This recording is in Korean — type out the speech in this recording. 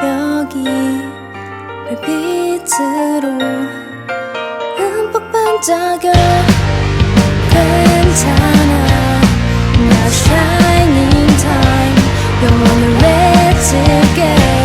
벽이 별빛으로 흠뻑 반짝여. 괜찮아. Now shining time. 영원을 맺을게.